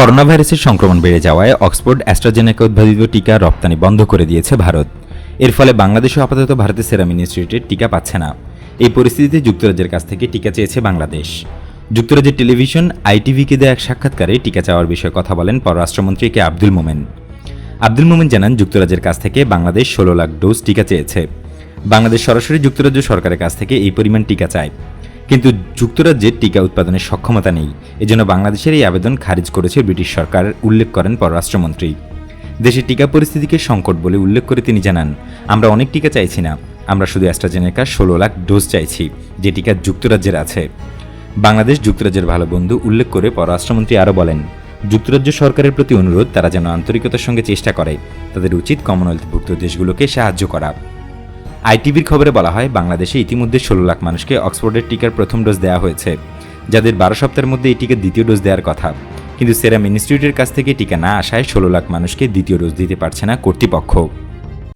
Corona ভাইরাসের সংক্রমণ বেড়ে যাওয়ায় অক্সফোর্ড অ্যাস্ট্রাজেনেকা উদ্ভাবিত টিকা রপ্তানি বন্ধ করে দিয়েছে ভারত। এর ফলে বাংলাদেশও আপাতত ভারতের সেরাম ইনস্টিটিউটের টিকা পাচ্ছে না। এই পরিস্থিতিতে যুক্তরাজ্যের কাছ থেকে টিকা চেয়েছে বাংলাদেশ। যুক্তরাজ্যের টেলিভিশন আইটিভিকে দেয়া এক সাক্ষাৎকারে টিকা চাওয়ার বিষয়ে কথা বলেন পররাষ্ট্রমন্ত্রী কে আব্দুল মোমেন। আব্দুল মোমেন জানান, যুক্তরাজ্যের কাছ থেকে বাংলাদেশ ষোলো লাখ ডোজ টিকা চেয়েছে। বাংলাদেশ সরাসরি যুক্তরাজ্য সরকারের কাছ থেকে এই পরিমাণ টিকা চায়। কিন্তু যুক্তরাজ্যের টিকা উৎপাদনের সক্ষমতা নেই। এজন্য বাংলাদেশের এই আবেদন খারিজ করেছে ব্রিটিশ সরকার, উল্লেখ করেন পররাষ্ট্রমন্ত্রী। দেশের টিকা পরিস্থিতিকে সংকট বলে উল্লেখ করে তিনি জানান, আমরা অনেক টিকা চাইছি না। আমরা শুধু অ্যাস্ট্রাজেনেকা ষোলো লাখ ডোজ চাইছি, যে টিকা যুক্তরাজ্যের আছে। বাংলাদেশ যুক্তরাজ্যের ভালো বন্ধু উল্লেখ করে পররাষ্ট্রমন্ত্রী আরও বলেন, যুক্তরাজ্য সরকারের প্রতি অনুরোধ, তারা যেন আন্তরিকতার সঙ্গে চেষ্টা করে। তাদের উচিত কমনওয়েলথভুক্ত দেশগুলোকে সাহায্য করা। আইটিভির খবরে বলা হয়, বাংলাদেশে ইতিমধ্যে ষোলো লাখ মানুষকে অক্সফোর্ডের টিকার প্রথম ডোজ দেওয়া হয়েছে, যাদের বারো সপ্তাহের মধ্যে এই টিকার দ্বিতীয় ডোজ দেওয়ার কথা। কিন্তু সেরাম ইনস্টিটিউটের কাছ থেকে টিকা না আসায় ষোলো লাখ মানুষকে দ্বিতীয় ডোজ দিতে পারছে না কর্তৃপক্ষ।